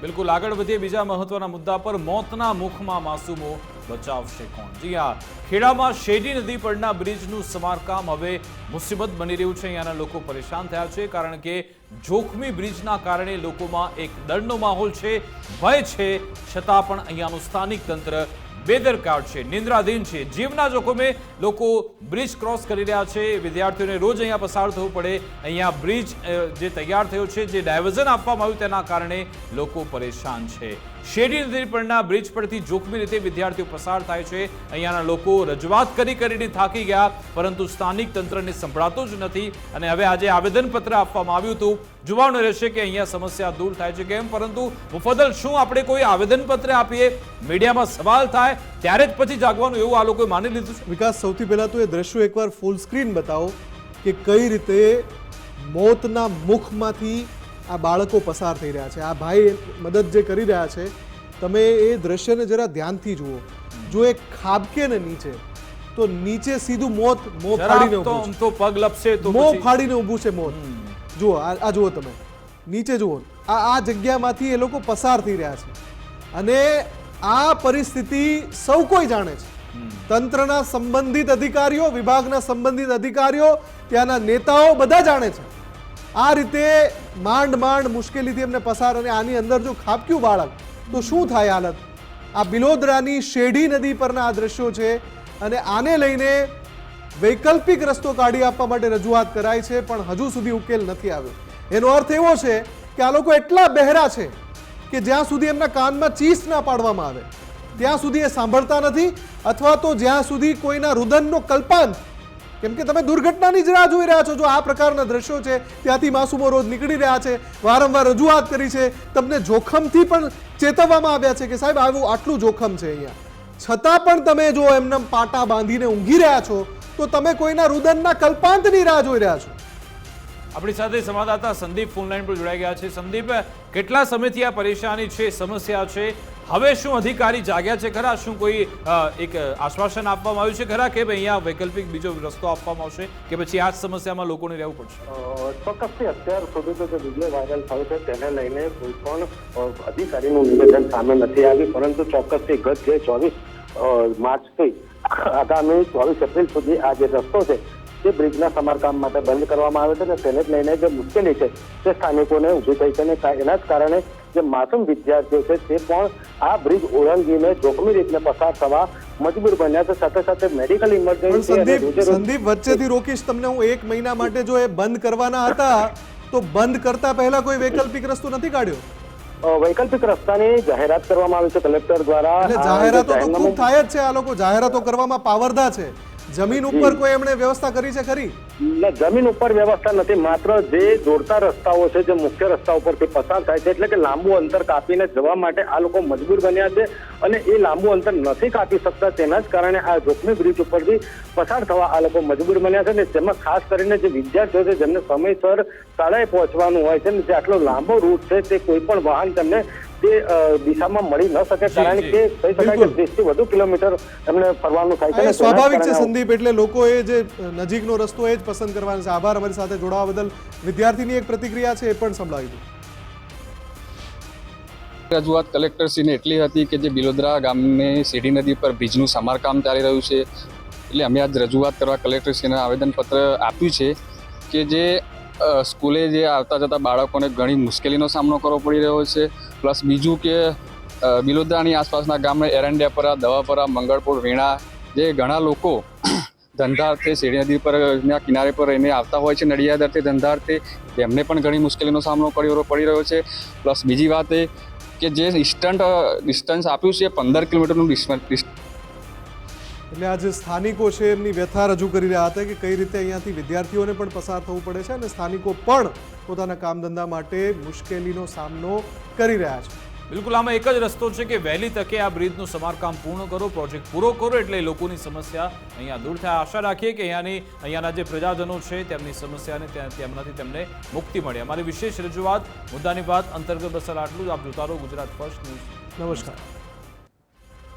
બિલકુલ આગળ વધીએ બીજા મહત્વના મુદ્દા પર મોતના મુખમાં માસૂમો બચાવશે કોણ? જી હા, ખેડામાં શેરડી નદી પરના બ્રિજનું સમારકામ હવે મુસીબત બની રહ્યું છે. અહીંયાના લોકો પરેશાન થયા છે કારણ કે જોખમી બ્રિજના કારણે લોકોમાં એક ડરનો માહોલ છે, ભય છે, છતાં પણ અહીંયાનું સ્થાનિક તંત્ર બેદરકાર છે, નિંદ્રાધીન છે. જીવના જોખમે લોકો બ્રિજ ક્રોસ કરી રહ્યા છે. વિદ્યાર્થીઓને રોજ અહીંયા પસાર થવું પડે. અહીંયા બ્રિજ જે તૈયાર થયો છે, જે ડાયવર્ઝન આપવામાં આવ્યું તેના કારણે લોકો પરેશાન છે. શેરડી નદી પરના બ્રિજ પરથી જોખમી રીતે વિદ્યાર્થીઓ પસાર થાય છે. અહીંયાના લોકો રજૂઆત કરી કરીને થાકી ગયા, પરંતુ સ્થાનિક તંત્રને સંભળાતું જ નથી અને હવે આજે આવેદનપત્ર આપવામાં આવ્યું હતું. જોવાનું રહેશે કે અહીંયા સમસ્યા દૂર થાય છે કેમ? પરંતુ મુફદલ શું આપણે કોઈ આવેદનપત્ર આપીએ? મીડિયામાં સવાલ થાય, ત્યારે જ પછી જાગવાનું એવું આ લોકોએ માની લીધું છે. વિકાસ, સૌથી પહેલાં તો એ દ્રશ્યો એકવાર ફૂલ સ્ક્રીન બતાવો કે કઈ રીતે મોતના મુખમાંથી આ બાળકો પસાર થઈ રહ્યા છે. આ ભાઈ મદદ જે કરી રહ્યા છે તમે એ દ્રશ્યને જરા ધ્યાનથી જુઓ. જો એ ખાબકે ને નીચે તો નીચે સીધું મોત મો ફાડીને ઊભું તો પગ લપસે તો મોં ફાડીને ઊભું છે મોત. જુઓ આ જુઓ તમે. નીચે જુઓ. આ આ જગ્યામાંથી એ લોકો પસાર થઈ રહ્યા છે. અને આ પરિસ્થિતિ સૌ કોઈ જાણે છે. તંત્રના સંબંધિત અધિકારીઓ વિભાગના સંબંધિત અધિકારીઓ ત્યાંના નેતાઓ બધા જાણે છે. આ રીતે માંડ માંડ મુશ્કેલીથી એમને પસાર અને આની અંદર જો ખાબક્યું બાળક, તો શું થાય હાલત આ બિલોદરાની શેઢી નદી પરના આ દ્રશ્યો છે અને આને લઈને વૈકલ્પિક રસ્તો કાઢી આપવા માટે રજૂઆત કરાઈ છે, પણ હજુ સુધી ઉકેલ નથી આવ્યો. એનો અર્થ એવો છે કે આ લોકો એટલા બહેરા છે કે જ્યાં સુધી એમના કાનમાં ચીસ ના પાડવામાં આવે, ત્યાં સુધી એ સાંભળતા નથી, અથવા તો જ્યાં સુધી કોઈના રુદનનો કલ્પાંત કેમ કે તમે દુર્ઘટનાની જ રાહ જોઈ રહ્યા છો. જો આ પ્રકારના દ્રશ્યો છે, ત્યાંથી માસુમો રોજ નીકળી રહ્યા છે. વારંવાર રજૂઆત કરી છે. તમને જોખમથી પણ ચેતવવામાં આવ્યા છે કે સાહેબ, આવું આટલું જોખમ છે અહીંયા. છતાં પણ તમે જો એમને પાટા બાંધીને ઊંઘી રહ્યા છો, તો તમે કોઈના રુદનના કલ્પાંતની રાહ જોઈ રહ્યા છો. આપણી સાથે સંવાદદાતા સંદીપ ફોનલાઈન પર જોડાઈ ગયા છે. સંદીપ, કેટલા સમયથી આ પરેશાની છે, સમસ્યા છે? હવે શું અધિકારી જાગ્યા છે? ખરા શું કોઈ એક આશ્વાસન આપવામાં આવ્યું છે ખરા કે ભાઈ અહીંયા વૈકલ્પિક બીજો રસ્તો આપવામાં આવશે કે પછી આ સમસ્યામાં લોકોને રહેવું પડશે? ચોક્કસથી અત્યાર સુધી તો જે વીડિયો વાયરલ થયો છે તેને લઈને કોઈ પણ અધિકારીનું નિવેદન સામે નથી આવ્યું, પરંતુ ચોક્કસથી ગત જે ચોવીસ માર્ચથી આગામી ચોવીસ એપ્રિલ સુધી આ જે રસ્તો છે તે બ્રિજના સમારકામ માટે બંધ કરવામાં આવે છે અને તેને જ લઈને જે મુશ્કેલી છે તે સ્થાનિકોને ઊભી થઈ છે અને એના જ કારણે જે માસૂમ વિદ્યાર્થીઓ છે તે પણ આ બ્રિજ ઓળંગીને જોખમી રીતે પસાર થવા મજબૂર બન્યા છે. સાથે સાથે મેડિકલ ઇમરજન્સી સંદીપ વચ્ચેથી રોકીશ તમને હું એક મહિના માટે જો એ બંધ કરવાના હતા તો બંધ કરતા પહેલા કોઈ વૈકલ્પિક રસ્તો નથી કાઢ્યો? વૈકલ્પિક રસ્તાની જાહેરાત કરવામાં આવી છે. કલેક્ટર દ્વારા જે જાહેરાતો તો ખૂબ થાય જ છે આ લોકો જાહેરાતો કરવામાં પાવરદા છે. જમીન ઉપર કોઈ એમણે વ્યવસ્થા કરી છે ખરી? ના, જમીન ઉપર વ્યવસ્થા નથી. માત્ર જે જોડતા રસ્તાઓ છે જે મુખ્ય રસ્તા ઉપરથી પસાર થાય છે એટલે કે લાંબુ અંતર કાપીને જવા માટે આ લોકો મજબૂર બન્યા છે અને એ લાંબુ અંતર નથી કાપી શકતા. તેના જ કારણે આ જોખમી બ્રિજ ઉપરથી પસાર થવા આ લોકો મજબૂર બન્યા છે અને તેમાં ખાસ કરીને જે વિદ્યાર્થીઓ છે જેમને સમયસર શાળાએ પહોંચવાનું હોય છે ને જે આટલો લાંબો રૂટ છે તે કોઈ પણ વાહન તેમને તે દિશામાં મળી ન શકે કારણ કે કહી શકાય કે બિલકુલ. વધુ કિલોમીટર એમને ફરવાનું થાય છે એ સ્વાભાવિક છે સંદીપ એટલે લોકોએ જે નજીકનો રસ્તો એ જ પસંદ કરવાનો છે. આભાર અમારી સાથે જોડાવા બદલ. વિદ્યાર્થીની એક પ્રતિક્રિયા છે એ પણ સંભળાવી દઉં રજૂઆત કલેક્ટરશ્રીને એટલી હતી કે જે બિલોદરા ગામની સીડી નદી પર બ્રિજનું સમારકામ ચાલી રહ્યું છે. એટલે અમે આજ રજૂઆત કરવા કલેક્ટરશ્રીને આવેદનપત્ર આપ્યું છે કે જે સ્કૂલે જે આવતા જતા બાળકોને ઘણી મુશ્કેલીનો સામનો કરવો પડી રહ્યો છે. પ્લસ બીજું કે બિલોદરાની આસપાસના ગામના એરંડિયાપરા, દવાપરા, મંગળપુર, વીણા જે ઘણા લોકો ધંધાર્થે શેરી નદી પર, ના કિનારે પર રહીને આવતા હોય છે નડિયાદ અર્થે ધંધાર્થે, તેમને પણ ઘણી મુશ્કેલીનો સામનો કર્યો પડી રહ્યો છે. પ્લસ બીજી વાત એ કે જે ડિસ્ટન્ટ ડિસ્ટન્સ આપ્યું છે, પંદર કિલોમીટરનું એટલે આ જે સ્થાનિકો છે એમની વ્યથા રજૂ કરી રહ્યા હતા કે કઈ રીતે અહીંયાથી વિદ્યાર્થીઓને પણ પસાર થવું પડે છે અને સ્થાનિકો પણ પોતાના કામ ધંધા માટે મુશ્કેલીનો સામનો કરી રહ્યા છે. બિલકુલ આમાં એક જ રસ્તો છે કે વહેલી તકે આ બ્રિજનું સમારકામ પૂર્ણ કરો પ્રોજેક્ટ પૂરો કરો એટલે લોકોની સમસ્યા અહીંયા દૂર થાય. આશા રાખીએ કે અહીંયાની અહીંયાના જે પ્રજાજનો છે તેમની સમસ્યાને ત્યાં તેમનાથી તેમને મુક્તિ મળે. અમારી વિશેષ રજૂઆત મુદ્દાની વાત અંતર્ગત બસલ આટલું જ આપ જોતા રહો ગુજરાત ફર્સ્ટ ન્યૂઝ. નમસ્કાર.